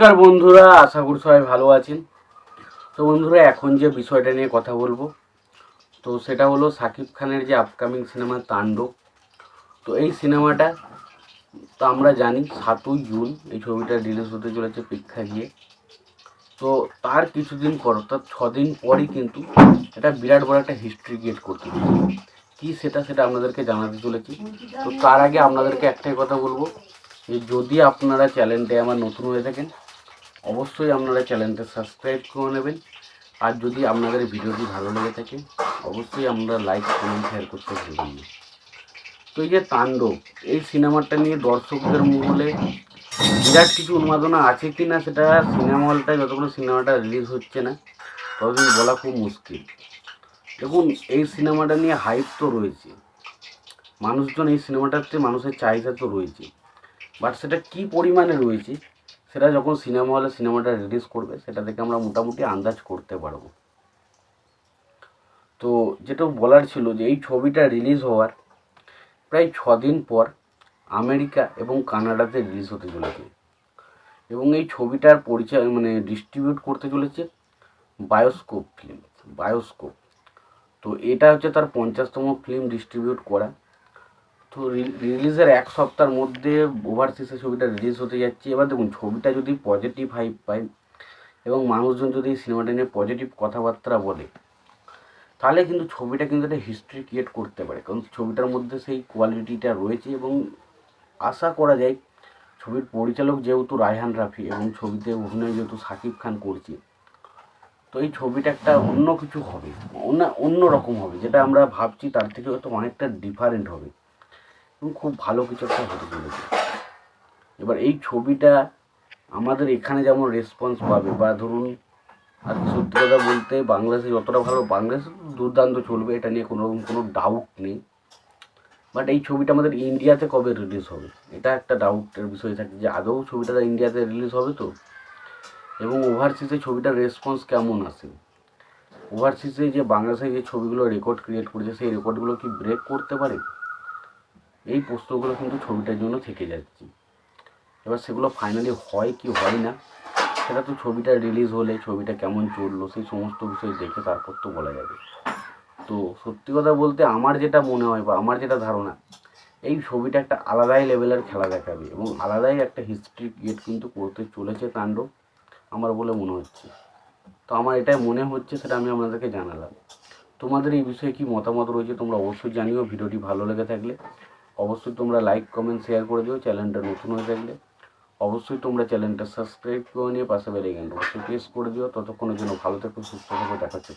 নমস্কার বন্ধুরা, আশা করি সবাই ভালো আছেন। তো বন্ধুরা, এখন যে বিষয়টা নিয়ে কথা বলব, তো সেটা হলো সাকিব খানের যে আপকামিং সিনেমা তাণ্ডব। তো এই সিনেমাটা তো আমরা জানি, সাতই জুন এই ছবিটা রিলিজ হতে চলেছে প্রেক্ষা গিয়ে তো তার কিছুদিন পর, অর্থাৎ ছদিন পরই কিন্তু এটা বিরাট বড় একটা হিস্ট্রি ক্রিয়েট করতে কী সেটা সেটা আপনাদেরকে জানাতে চলেছি। তো তার আগে আপনাদেরকে একটাই কথা বলব, যে যদি আপনারা চ্যানেলটা আমার নতুন হয়ে থাকেন অবশ্যই আপনারা চ্যানেলটা সাবস্ক্রাইব করে নেবেন। আর যদি আপনাদের ভিডিওটি ভালো লেগে থাকে, অবশ্যই আপনারা লাইক কমেন্ট শেয়ার করতে ভুলবেন না। তো এই যে তাণ্ডব, এই সিনেমাটা নিয়ে দর্শকদের মহলে বিরাট কিছু উন্মাদনা আছে কি না সেটা সিনেমা হলটায় যতক্ষণ সিনেমাটা রিলিজ হচ্ছে না, ততদিন বলা খুব মুশকিল। দেখুন, এই সিনেমাটা নিয়ে হাইপ তো রয়েছে। মানুষজন এই সিনেমাটাতে মানুষের চাহিদা তো রয়েছে। বাট সেটা কি পরিমাণে রয়েছে সেটা যখন সিনেমা হলে সিনেমাটা রিলিজ করবে, সেটা থেকে আমরা মোটামুটি আন্দাজ করতে পারব। তো যেটা বলার ছিল যে এই ছবিটা রিলিজ হওয়ার প্রায় ছ দিন পর আমেরিকা এবং কানাডাতে রিলিজ হতে চলেছে। এবং এই ছবিটার পরিচয় মানে ডিস্ট্রিবিউট করতে চলেছে বায়োস্কোপ ফিল্ম বায়োস্কোপ তো এটা হচ্ছে তার পঞ্চাশতম ফিল্ম ডিস্ট্রিবিউট করা। তো রিলিজের এক সপ্তাহের মধ্যে ওভারসিসে ছবিটা রিলিজ হতে যাচ্ছে। এবার দেখুন, ছবিটা যদি পজিটিভ হাইপ পায় এবং মানুষজন যদি সিনেমাটা নিয়ে পজিটিভ কথাবার্তা বলে, তাহলে কিন্তু ছবিটা কিন্তু একটা হিস্ট্রি ক্রিয়েট করতে পারে। কারণ ছবিটার মধ্যে সেই কোয়ালিটিটা রয়েছে এবং আশা করা যায় ছবির পরিচালক যেহেতু রায়হান রাফি এবং ছবিতে অভিনয় যেহেতু সাকিব খান করছে, তো এই ছবিটা একটা অন্য কিছু হবে, অন্য অন্য রকম হবে, যেটা আমরা ভাবছি তার থেকে হয়তো অনেকটা ডিফারেন্ট হবে। খুব ভালো কিছু একটা হতে চলেছে। এবার এই ছবিটা আমাদের এখানে যেমন রেসপন্স পাবে, বা ধরুন আর সত্যি কথা বলতে বাংলাদেশে যতটা ভালো, বাংলাদেশে দুর্দান্ত চলবে, এটা নিয়ে কোনো রকম কোনো ডাউট নেই। বাট এই ছবিটা আমাদের ইন্ডিয়াতে কবে রিলিজ হবে? এটা একটা ডাউটের বিষয় থাকে যে আদৌ ছবিটা ইন্ডিয়াতে রিলিজ হবে তো? এবং ওভারসিজে ছবিটার রেসপন্স কেমন আসে ওভারসিজে যে বাংলাদেশে যে ছবিগুলো রেকর্ড ক্রিয়েট করেছে, সেই রেকর্ডগুলো কি ব্রেক করতে পারে? এই প্রশ্নগুলো কিন্তু ছবিটার জন্য থেকে যাচ্ছে। এবার সেগুলো ফাইনালি হয় কি হয় না, সেটা তো ছবিটা রিলিজ হলে, ছবিটা কেমন চলল, সেই সমস্ত বিষয় দেখে তারপর তো বলা যাবে। তো সত্যি কথা বলতে আমার যেটা মনে হয় বা আমার যেটা ধারণা, এই ছবিটা একটা আলাদাই লেভেলের খেলা দেখাবে এবং আলাদাই একটা হিস্ট্রি ক্রিয়েট কিন্তু করতে চলেছে তাণ্ডব, আমার বলে মনে হচ্ছে। তো আমার এটাই মনে হচ্ছে, সেটা আমি আপনাদেরকে জানালাম। তোমাদের এই বিষয়ে কি মতামত রয়েছে তোমরা অবশ্যই জানিও, ভিডিওটি ভালো লেগে থাকলে। অবশ্যই তোমরা লাইক কমেন্ট শেয়ার করে দিও চ্যানেলটা নতুন হয়ে থাকলে। অবশ্যই তোমরা চ্যানেলটা সাবস্ক্রাইব করে নিয়ে পাশে বেরিয়ে গেন অবশ্যই প্রেস করে দিও। ততক্ষণের জন্য ভালো থেকো, সুস্থ থাকো দেখা হচ্ছে